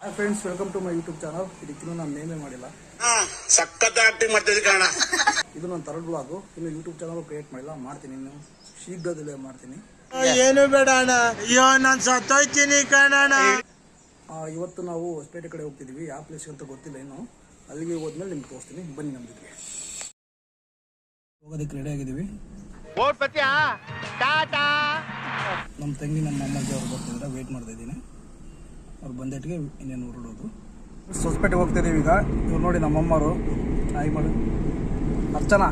Hi friends welcome to my YouTube channel ಇದಕ್ಕಿನ್ನೂ ನಾನು ನೇಮೇ ಮಾಡಿಲ್ಲ. ಸಖತ್ ಆಕ್ಟಿಂಗ್ ಮಾಡ್ತಿದ್ದೆ ಕಾರಣ ಇದು ನನ್ನ ಥರ್ಡ್ ಬ್ಲಾಗು ಇನ್ನು ಯೂಟ್ಯೂಬ್ ಚಾನಲ್ ಕ್ರಿಯೇಟ್ ಮಾಡಿಲ್ಲ ಮಾಡ್ತೀನಿ ಇನ್ನು. ಶೀಘ್ರದಲ್ಲೇ ಮಾಡ್ತೀನಿ. ಏನು ಬೇಡ ಅಣ್ಣ. ಅಯ್ಯೋ ನಾನ್ ಸತ್ತೋಯ್ತೀನಿ ಕಾಣ ಆ, ಇವತ್ತು ನಾವು ಹೊಸಪೇಟೆ ಕಡೆ ಹೋಗ್ತಿದೀವಿ. ಯಾವ ಪ್ಲೇಸ್ ಅಂತ ಗೊತ್ತಿಲ್ಲ ಇನ್ನು. ಅಲ್ಲಿಗೆ ಹೋದ್ಮೇಲೆ ನಿಮ್ಗೆ ತೋರಿಸ್ತೀನಿ. ಬನ್ನಿ ನಮ್ಮ ಜೊತೆಗೆ. ಹೋಗೋದಕ್ಕೆ ರೆಡಿ ಆಗಿದ್ದೀವಿ. ನಮ್ಮ ತಂಗಿ ನಮ್ಮ ಅಮ್ಮಜ್ಜಿ ಅವ್ರು ಬರ್ತಿದ್ರೆ. ವೇಟ್ ಮಾಡ್ತಾ ಇದ್ದೀನಿ. ಅವ್ರು ಬಂದಟ್ಟಿಗೆ ಇನ್ನೇನು ಹೊರಡೋದು. ಸೊಸ್ಪೇಟೆ ಹೋಗ್ತಿದ್ದೀವಿ ಈಗ. ಇವ್ರು ನೋಡಿ ನಮ್ಮಮ್ಮರು. ಅಮ್ಮರು ನಾಯಿ ಮಾಡು ಅರ್ಚನಾ.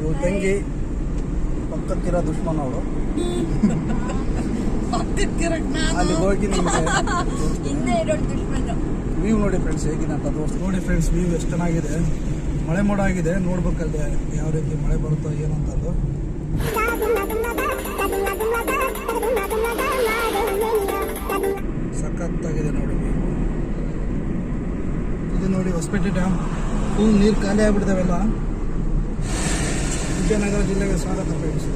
ಇವ್ರ ತಂಗಿ. ಪಕ್ಕಕ್ಕಿರೋ ದುಶ್ಮನ್ ಅವರು. ಅಲ್ಲಿ ಹೋಗಿ ನಿಮಗೆ ವೀವ್ ವ್ಯೂ ನೋಡಿ ಫ್ರೆಂಡ್ಸ್ ಹೇಗಿದೆ ಅಂತ ತೋರಿಸಿ ನೋಡಿ ಫ್ರೆಂಡ್ಸ್ ವ್ಯೂ ಎಷ್ಟು ಚೆನ್ನಾಗಿದೆ. ಮಳೆ ಮೋಡ ಆಗಿದೆ. ನೋಡ್ಬೇಕಲ್ಲಿ ಯಾವ ರೀತಿ ಮಳೆ ಬರುತ್ತೋ ಏನು ಹೊಸಪೇಟೆ ಡ್ಯಾಮ್. ಫುಲ್ ನೀರು ಖಾಲಿ ಆಗ್ಬಿಡ್ತಾವೆಲ್ಲ. ವಿಜಯನಗರ ಜಿಲ್ಲೆಗೆ ಸ್ವಾಗತ ಫ್ರೆಂಡ್ಸ್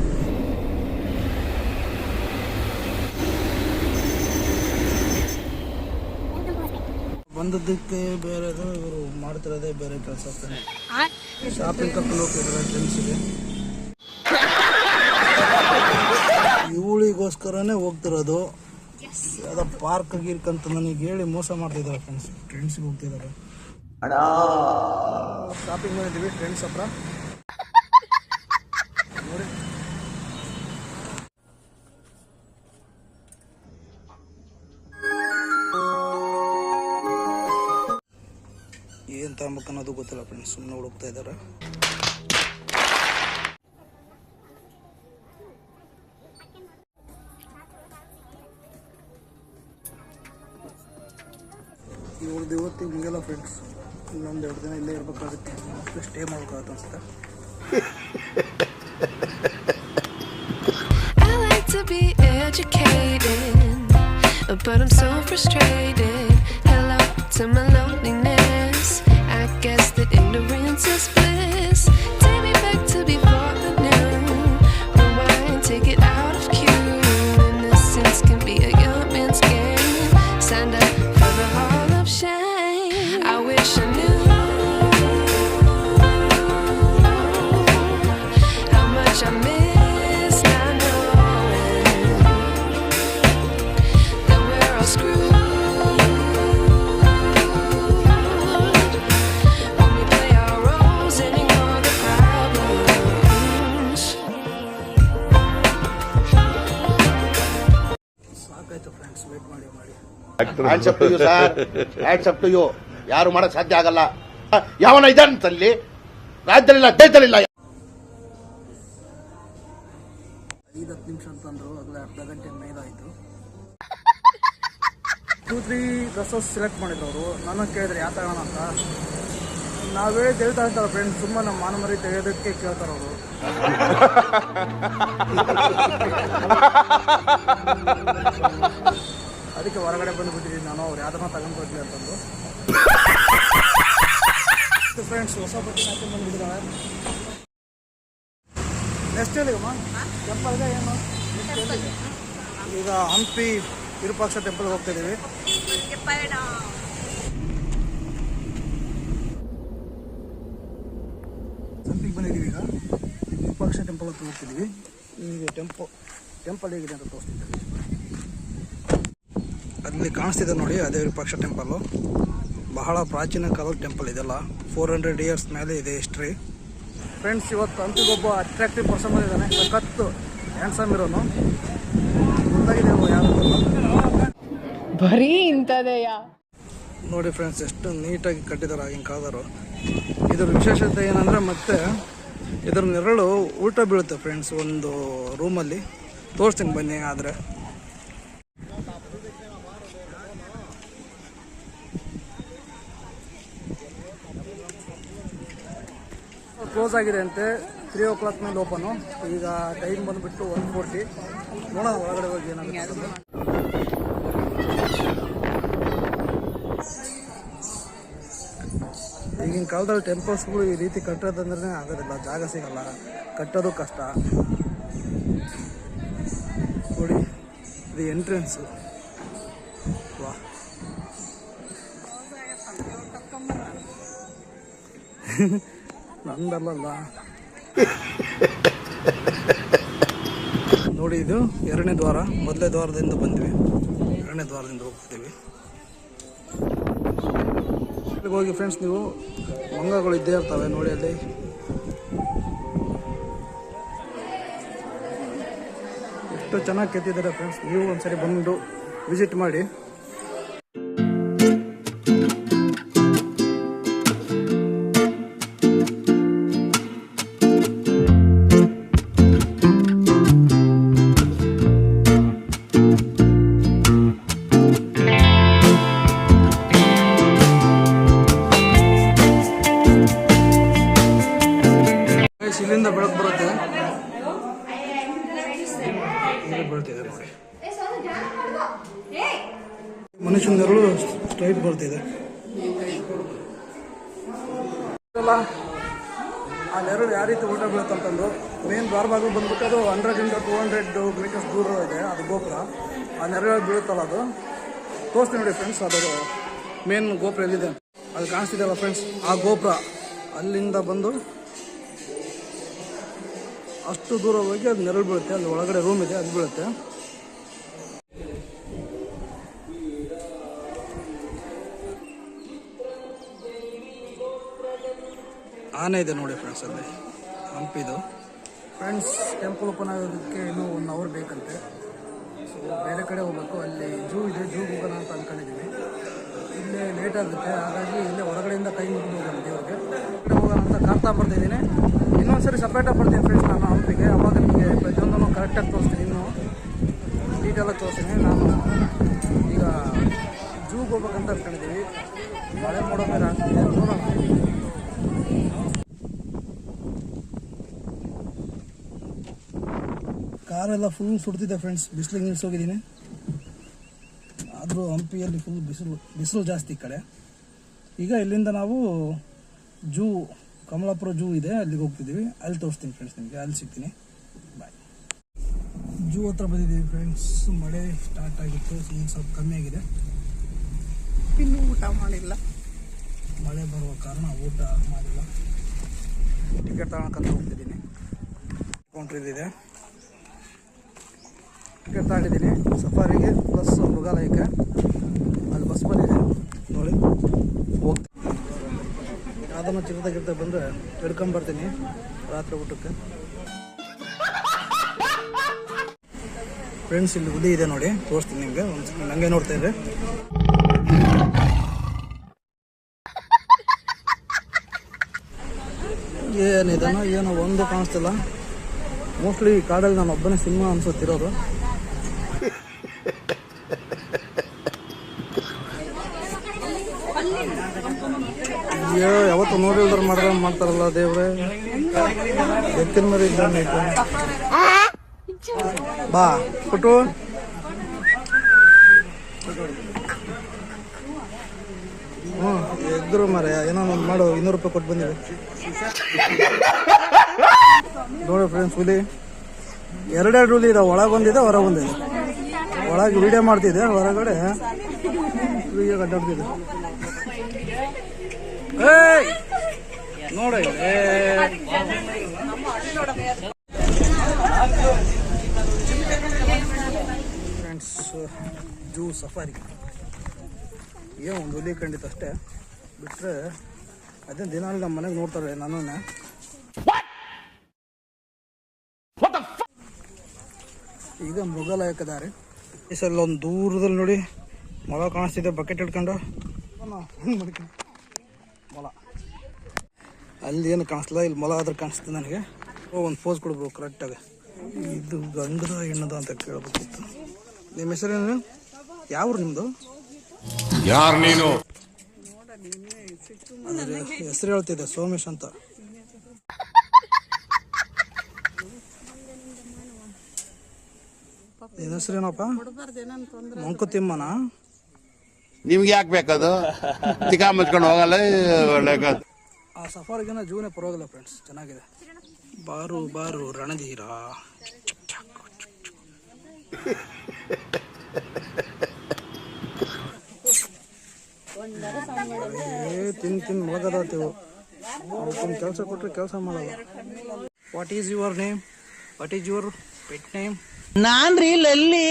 ಬಂದದ್ದಕ್ಕೆ ಬೇರೆದು ಇವರು ಮಾಡ್ತಿರೋದೇ ಬೇರೆ ಕೆಲಸ ಶಾಪಿಂಗ್ ಕರ್ಕೊಂಡು ಹೋಗ್ತಿದ್ದಾರೆ ಫ್ರೆಂಡ್ಸಿಗೆ ಇವಳಿಗೋಸ್ಕರನೇ ಹೋಗ್ತಿರೋದು. ಯಾವ್ದೋ ಪಾರ್ಕ್ ಗೀರ್ಕ್ ಅಂತ ನನಗೆ ಹೇಳಿ ಮೋಸ ಮಾಡ್ತಿದ್ದಾರೆ ಫ್ರೆಂಡ್ಸ್ ಫ್ರೆಂಡ್ಸ್ಗೆ ಹೋಗ್ತಿದ್ದಾರೆ ಶಾಪಿಂಗ್ ಮಾಡಿದ್ದೀವಿ ಫ್ರೆಂಡ್ಸ್ ಹತ್ರ. ನೋಡಿ. ಏನು ತಗೊಬೇಕು ಅನ್ನೋದು ಗೊತ್ತಿಲ್ಲ ಫ್ರೆಂಡ್ಸ್ ಸುಮ್ಮನೆ ಹುಡುಕ್ತಾ ಇದ್ದಾರೆ. ಇವ್ರದ್ದು ಇವತ್ತಿಗೆ ಹಿಂಗೆಲ್ಲ ಫ್ರೆಂಡ್ಸ್ ಇನ್ನೊಂದು ಎರಡು ದಿನ ಇಲ್ಲೇ ಇರ್ಬೇಕಾಗುತ್ತೆ ಮತ್ತೆ ಸ್ಟೇ ಮಾಡ್ಬೇಕಾಗುತ್ತೆ ಅನ್ಸುತ್ತೆ but I'm so frustrated. Hands up to you sir hands up to you ಯಾರು ಮಾಡಕ್ ಸಾಧ್ಯ ಆಗಲ್ಲ. ಯಾವನ ಇದಂತಲ್ಲಿ ರಾಜ್ಯದಲ್ಲಿಲ್ಲ ದೇಶದಲ್ಲಿಲ್ಲ. ಐದು ಹತ್ತು ನಿಮಿಷ ಅಂತಂದ್ರು ಆಗಲೇ ಅರ್ಧ ಗಂಟೆ ಮೇಲಾಯಿತು. ಟೂ ತ್ರೀ ಡ್ರೆಸ್ಸಸ್ ಸೆಲೆಕ್ಟ್ ಮಾಡಿದ್ರು ಅವರು. ನಾನು ಕೇಳಿದ್ರೆ ಯಾವ ತಗೋಣ ಅಂತ. ನಾವೇ ಕೇಳ್ತಾ ಇರ್ತಾರ ಇರ್ತಾರೆ ಫ್ರೆಂಡ್ಸ್ ಸುಮ್ಮನೆ ನಮ್ಮ ಮಾನಮರಿ ತೆಗೆಯೋದಕ್ಕೆ ಕೇಳ್ತಾರ ಅವರು. ಅದಕ್ಕೆ ಹೊರಗಡೆ ನಾನು ಅವ್ರು ಯಾವ್ದನ್ನ ತಗೊಂಡು ಹೋಗ್ಲಿ ಅಂತಂದು ಫ್ರೆಂಡ್ಸ್ ಹೊಸ ಬಟ್ಟೆ ಹಾಕೊಂಡು ಬಂದ್ಬಿಟ್ಟಿದ್ದಾಳೆ ನೆಕ್ಸ್ಟ್ ಹೇಳಿಗಮ್ಮ ಟೆಂಪಲ್ಗೆ ಏನು? ಈಗ ಹಂಪಿ ವಿರೂಪಾಕ್ಷ ಟೆಂಪಲ್ಗೆ ಹೋಗ್ತಾ ಇದ್ದೀವಿ ಹಂಪಿಗೆ ಬಂದಿದ್ದೀವಿ ಈಗ. ವಿರೂಪಾಕ್ಷ ಟೆಂಪಲ್ ಹತ್ರ ಹೋಗ್ತಿದ್ದೀವಿ ಈಗ ಟೆಂಪಲ್ ಟೆಂಪಲ್ ಹೇಗಿದೆ ಅಂತ ತೋರಿಸ್ತಿದ್ದೀವಿ ಅಲ್ಲಿ ಕಾಣಿಸ್ತಿದೆ ನೋಡಿ ಅದೇ ವಿರೂಪಾಕ್ಷ ಟೆಂಪಲ್ಲು ಬಹಳ ಪ್ರಾಚೀನ ಕಾಲದ ಟೆಂಪಲ್ ಇದೆಲ್ಲ. ಫೋರ್ ಹಂಡ್ರೆಡ್ ಇಯರ್ಸ್ ಮೇಲೆ ಇದೆ ಹಿಸ್ಟ್ರಿ ಫ್ರೆಂಡ್ಸ್ ಇವತ್ತು ಹಂಪಿಗೊಬ್ಬ ಅಟ್ರಾಕ್ಟಿವ್ ಪರ್ಸನ್ ಬಂದಿದ್ದಾನೆ. ಕತ್ತು ಹ್ಯಾಂಡ್ಸಮ್ ಇರೋನು. ಗೊತ್ತಾಗಿದೆ ಯಾರು? ಬರೀ ಇಂಥದೆಯ? ನೋಡಿ ಫ್ರೆಂಡ್ಸ್ ಎಷ್ಟು ನೀಟಾಗಿ ಕಟ್ಟಿದ್ದಾರೆ ಆಗಿನ ಕಾಲದವರು. ಇದ್ರ ವಿಶೇಷತೆ ಏನಂದರೆ ಮತ್ತೆ ಇದ್ರ ನೆರಳು ಊಟ ಬೀಳುತ್ತೆ ಫ್ರೆಂಡ್ಸ್ ಒಂದು ರೂಮಲ್ಲಿ ತೋರಿಸ್ತೀನಿ ಬನ್ನಿ ಆದರೆ. ಕ್ಲೋಸ್ ಆಗಿದೆ ಅಂತೆ. ತ್ರೀ ಓ ಕ್ಲಾಕ್ ಮೇಲೆ ಓಪನು ಈಗ ಟೈಮ್ ಬಂದುಬಿಟ್ಟು ಒನ್ ಫೋರ್ಟಿ ನೋಡೋಣ ಒಳಗಡೆ ಹೋಗಿ ಏನಾಗುತ್ತೆ ಈಗಿನ ಕಾಲದಲ್ಲಿ ಟೆಂಪಲ್ಸ್ಗಳು ಈ ರೀತಿ ಕಟ್ಟೋದಂದ್ರೆ ಆಗೋದಿಲ್ಲ. ಜಾಗ ಸಿಗಲ್ಲ. ಕಟ್ಟೋದು ಕಷ್ಟ. ನೋಡಿ, ಇದು ಎಂಟ್ರೆನ್ಸು ವಾ. ನಂದಲ್ಲಲ್ಲ ನೋಡಿ, ಇದು ಎರಡನೇ ದ್ವಾರ. ಮೊದಲನೇ ದ್ವಾರದಿಂದ ಬಂದ್ವಿ. ಎರಡನೇ ದ್ವಾರದಿಂದ ಹೋಗ್ತೀವಿ ಅಲ್ಲಿಗೆ ಹೋಗಿ ಫ್ರೆಂಡ್ಸ್ ನೀವು ಮಂಗಗಳು ಇದ್ದೇ ಇರ್ತವೆ ನೋಡಿ ಅಲ್ಲಿ. ಎಷ್ಟು ಚೆನ್ನಾಗಿ ಕೆತ್ತಿದ್ದಾರೆ ಫ್ರೆಂಡ್ಸ್ ನೀವು ಒಂದ್ಸರಿ ಬಂದು ವಿಸಿಟ್ ಮಾಡಿ. ಅಲ್ಲ, ಆ ನೆರಳು ಯಾವ ರೀತಿ ಊಟ ಬೀಳುತ್ತಂತಂದು ಮೇನ್ ದ್ವಾರ ಬಾಗಿಲು ಬಂದ್ಬಿಟ್ಟು ಅದು ಹಂಡ್ರೆಡ್ ಇಂದ ಟೂ ಹಂಡ್ರೆಡ್ ಮೀಟರ್ಸ್ ದೂರ ಇದೆ ಅದು ಗೋಪುರ. ಆ ನೆರಳು ಬೀಳುತ್ತಲ್ಲ ಅದು. ತೋರಿಸ್ತೀನಿ ನೋಡಿ ಫ್ರೆಂಡ್ಸ್ ಅದು ಮೇನ್ ಗೋಪುರ ಎಲ್ಲಿದೆ ಅದು ಕಾಣಿಸ್ತಿದೆಯಲ್ಲ ಫ್ರೆಂಡ್ಸ್ ಆ ಗೋಪುರ ಅಲ್ಲಿಂದ ಬಂದು ಅಷ್ಟು ದೂರ ಹೋಗಿ ಅದು ನೆರಳು ಬೀಳುತ್ತೆ ಅಲ್ಲಿ ಒಳಗಡೆ ರೂಮ್ ಇದೆ ಅದು ಬೀಳುತ್ತೆ. ಆನೆ ಇದೆ ನೋಡಿ ಫ್ರೆಂಡ್ಸ್ ಅಲ್ಲಿ. ಹಂಪಿದು ಫ್ರೆಂಡ್ಸ್ ಟೆಂಪಲ್ ಓಪನ್ ಆಗೋದಕ್ಕೆ ಇನ್ನೂ ಒನ್ ಅವರ್ ಬೇಕಂತೆ. ಸೊ ಬೇರೆ ಕಡೆ ಹೋಗ್ಬೇಕು. ಅಲ್ಲಿ ಜೂ ಇದೆ. ಜೂಗೆ ಹೋಗೋಣ ಅಂತ ಅಂದ್ಕೊಂಡಿದ್ದೀವಿ ಇಲ್ಲೇ ಲೇಟ್ ಆಗುತ್ತೆ. ಹಾಗಾಗಿ ಇಲ್ಲೇ ಹೊರಗಡೆಯಿಂದ ಕೈ ಮುಗಿದು ಹೋಗೋಣ ದೇವ್ರಿಗೆ. ಹೋಗೋಣ ಅಂತ ಕಾಣ್ತಾ ತಗೊಂಡ್ಬರ್ತಿದ್ದೀನಿ ಇನ್ನೊಂದ್ಸರಿ ಸಪ್ರೇಟಾಗಿ ಬರ್ತೀನಿ ಫ್ರೆಂಡ್ಸ್ ನಾನು ಹಂಪಿಗೆ ಅವಾಗ ನಿಮಗೆ ಪ್ರತಿಯೊಂದನ್ನು ಕರೆಕ್ಟಾಗಿ ತೋರಿಸ್ತೀನಿ ಇನ್ನು ಡೀಟೇಲಾಗಿ ತೋರಿಸ್ತೀನಿ ನಾನು ಈಗ ಜೂಗೆ ಹೋಗ್ಬೇಕಂತ ಅಂದ್ಕೊಂಡಿದ್ದೀವಿ ಮಳೆ ಮಾಡೋ ಮೇಲೆ ಆಗ್ತಿದೆ ನೋಡೋಣ ಕಾರೆಲ್ಲ ಫುಲ್ ಸುಡ್ತಿದೆ ಫ್ರೆಂಡ್ಸ್ ಬಿಸಿಲಿಗೆ ನಿಲ್ಸೋಗಿದ್ದೀನಿ ಆದರೂ ಹಂಪಿಯಲ್ಲಿ ಫುಲ್ ಬಿಸಿಲು ಬಿಸಿಲು ಜಾಸ್ತಿ ಈ ಕಡೆ. ಈಗ ಇಲ್ಲಿಂದ ನಾವು ಜೂ ಕಮಲಾಪುರ ಜೂ ಇದೆ ಅಲ್ಲಿಗೆ ಹೋಗ್ತಿದ್ದೀವಿ. ಅಲ್ಲಿ ತೋರಿಸ್ತೀನಿ ಫ್ರೆಂಡ್ಸ್ ನಿಮಗೆ ಅಲ್ಲಿ ಸಿಗ್ತೀನಿ. ಬಾಯ್ ಜೂ ಹತ್ರ ಬಂದಿದ್ದೀವಿ ಫ್ರೆಂಡ್ಸ್ ಮಳೆ ಸ್ಟಾರ್ಟ್ ಆಗಿತ್ತು ಈಗ ಸ್ವಲ್ಪ ಕಮ್ಮಿ ಆಗಿದೆ. ಇನ್ನೂ ಊಟ ಮಾಡಿಲ್ಲ. ಮಳೆ ಬರುವ ಕಾರಣ ಊಟ ಮಾಡಿಲ್ಲ. ಟಿಕೆಟ್ ತಗೊಳಕಂತ ಹೋಗ್ತಿದ್ದೀನಿ. ಕೌಂಟ್ರ್ ಇದೆ ಟಿಕೆಟ್ ತಗೊಂಡಿದ್ದೀನಿ ಸಫಾರಿಗೆ ಪ್ಲಸ್ ಮೃಗಾಲಯಕ್ಕೆ. ಅಲ್ಲಿ ಬಸ್ ಬಂದಿದೆ. ನೋಡಿ. ಹೋಗ್ತೀನಿ. ಯಾವ್ದನ್ನ ಚಿಕ್ಕದಾಗಿರ್ತ ಬಂದರೆ ಹಿಡ್ಕೊಂಬರ್ತೀನಿ ರಾತ್ರಿ ಊಟಕ್ಕೆ. ಫ್ರೆಂಡ್ಸ್ ಇಲ್ಲಿ ಹುಲಿ ಇದೆ ನೋಡಿ. ತೋರಿಸ್ತೀನಿ ನಿಮಗೆ. ಒಂದು ಹಂಗೆ ನೋಡ್ತಾ ಇದ್ರೆ. ಏನಿದನೋ ಏನೋ ಒಂದು ಕಾಣಿಸ್ತಿಲ್ಲ. ಮೋಸ್ಟ್ಲಿ ಕಾಡಲ್ಲಿ ನಾನು ಒಬ್ಬನೇ ಸಿನಿಮಾ ಅನ್ಸುತ್ತಿರೋದು ಯಾವತ್ತು ನೋಡಿಲ್ದ್ರ ಮಾಡ್ದ ಮಾಡ್ತಾರಲ್ಲ ದೇವ್ರೆ. ಎತ್ತಿನ ಮರಿ. ಬಾ, ಕೊಟ್ಟು. ಹ್ಞೂ, ಎದ್ರು ಮರ ಏನೋ ಒಂದು ಮಾಡು, ಇನ್ನೂರು ರೂಪಾಯಿ ಕೊಟ್ಟು ಬಂದಿದೆ. ನೋಡಿ ಫ್ರೆಂಡ್ಸ್ ಹುಲಿ. ಎರಡೆರಡು ಹುಲಿ ಒಂದಿದೆ, ಹೊರಗೆ ಒಂದಿದೆ. ಒಳಗೆ ವಿಡಿಯೋ ಮಾಡ್ತಿದ್ದೆ, ಹೊರಗಡೆ ಅಡ್ಡಾಡ್ತಿದ್ದೆ ನೋಡಿ ಫ್ರೆಂಡ್ಸ್ ಜೂ ಸಫಾರಿ. ಏನೋ ಒಂದು ಹುಲಿ ಖಂಡಿತ ಅಷ್ಟೇ. ಬಿಟ್ಟರೆ ಅದೇ ದಿನ ನಮ್ಮ ಮನೆಗೆ ನೋಡ್ತಾರೆ ನಾನು ಈಗ ಮೃಗಾಲಯಕ್ಕೆ ದಾರಿ ಈ ಸಲ ದೂರದಲ್ಲಿ ನೋಡಿ ಮೊಳ ಕಾಣಿಸ್ತಿದೆ ಬಕೆಟ್ ಹಿಡ್ಕೊಂಡು. ಅಲ್ಲಿ ಏನು ಕಾಣಿಸ್ತಿಲ್ಲ ಇಲ್ಲಿ ಮೊಲ ಆದ್ರೆ ಕಾಣಿಸ್ತದೆ ನನಗೆ. ಒಂದು ಫೋಸ್ ಕೊಡ್ಬೇಕು ಕರೆಕ್ಟಾಗಿ ಇದು ಗಂಡದ ಹೆಣ್ಣದ ಅಂತ ಕೇಳಬೇಕಿತ್ತು. ನಿಮ್ಮ ಹೆಸರೇನು ಯಾವ್ರು ನಿಮ್ಮದು ಯಾರು ನೀನು? ಹೆಸರು ಹೇಳ್ತಿದ್ದೆ ಸೋಮೇಶ್ ಅಂತ. ನಿನ್ನ ಹೆಸರೇನಪ್ಪ ಮಂಕುತಿಮ್ಮನ? ನಿಮ್ಗೆ ಯಾಕೆ ಬೇಕದು? ತಿಕಾ ಮುಚ್ಕೊಂಡು ಹೋಗಲ್ಲ. ಆ ಸಫಾರಿಗಿನ ಜೂನೇ ಪರವಾಗಿಲ್ಲ ಫ್ರೆಂಡ್ಸ್ ಚೆನ್ನಾಗಿದೆ. ಬಾರು ಬಾರು ರಣಧೀರ. ಏ ತಿನ್ ತಿನ್ ಮಲಗದಾತಿವು. ಕೆಲಸ ಕೊಟ್ಟರೆ ಕೆಲಸ ಮಾಡಲ್ಲ. What is your name what is your pet name ನಾನ್ ರೀ ಲಲ್ಲಿ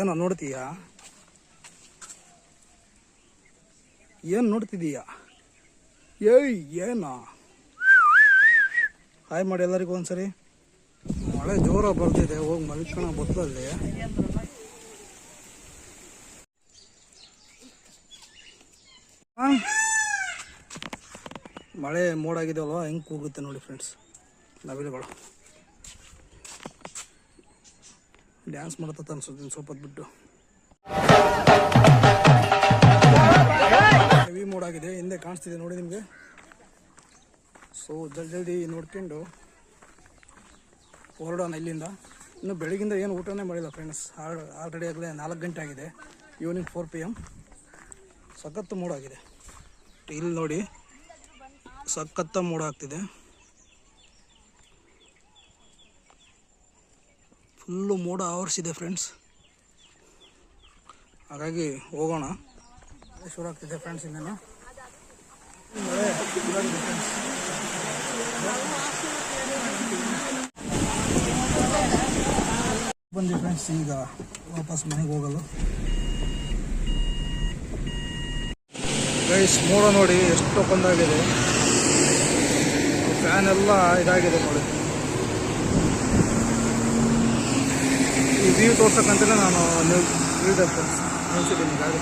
ಏನೋ ನೋಡ್ತೀಯಾ? ಏನು ನೋಡ್ತಿದ್ದೀಯ ಏಯ್, ಏನಾ? ಹಾಯ್ ಮಾಡಿ ಎಲ್ಲರಿಗೂ ಒಂದ್ಸರಿ. ಮಳೆ ಜೋರ ಬರ್ತಿದೆ, ಹೋಗಿ ಮಲ್ಕೋಣ ಬತ್ತಲ್ಲಿ? ಮಳೆ ಮೋಡ ಅಲ್ವಾ ಹೆಂಗೆ ಕೂಗುತ್ತೆ ನೋಡಿ ಫ್ರೆಂಡ್ಸ್ ನವಿಲುಗಳು. ಡ್ಯಾನ್ಸ್ ಮಾಡತ್ತ ಅನ್ಸುತ್ತೆ ಸ್ವಲ್ಪ ಬಿಟ್ಟು. ಹೆವಿ ಮೋಡ್ ಆಗಿದೆ, ಹಿಂದೆ ಕಾಣಿಸ್ತಿದೆ ನೋಡಿ ನಿಮಗೆ. ಸೊ ಜಲ್ದಿ ಜಲ್ದಿ ನೋಡ್ಕೊಂಡು ಹೊರಡೋಣ ಇಲ್ಲಿಂದ. ಇನ್ನು ಬೆಳಗಿಂದ ಏನು ಊಟನೇ ಮಾಡಿಲ್ಲ ಫ್ರೆಂಡ್ಸ್ ಆಲ್ರೆಡಿ ಆಗಲೇ ನಾಲ್ಕು ಗಂಟೆ ಆಗಿದೆ. ಈವ್ನಿಂಗ್ ಫೋರ್ ಪಿ ಎಂ ಸಖತ್ತು ಮೂಡಾಗಿದೆ ಇಲ್ಲಿ ನೋಡಿ ಸಖತ್ತ ಮೋಡ ಆಗ್ತಿದೆ. ಫುಲ್ಲು ಮೋಡ ಆವರಿಸಿದೆ ಫ್ರೆಂಡ್ಸ್ ಹಾಗಾಗಿ ಹೋಗೋಣ. ಶುರು ಆಗ್ತಿದೆ ಫ್ರೆಂಡ್ಸ್ ಇನ್ನೇನು ಬಂದಿ ಫ್ರೆಂಡ್ಸ್ ಈಗ ವಾಪಸ್ ಮನೆಗೆ ಹೋಗಲು. ಗೈಸ್ ಮೋಡ ನೋಡಿ ಎಷ್ಟು ಬಂದಾಗಿದೆ ಫ್ಯಾನ್ ಎಲ್ಲ ಇದಾಗಿದೆ ನೋಡಿ. ಈ ವ್ಯೂ ತೋರ್ಸಕ್ಕಂತಲೇ ನಾನು ನಿಲ್ಸಿದ್ದೀನಿ ಗಾಡಿ.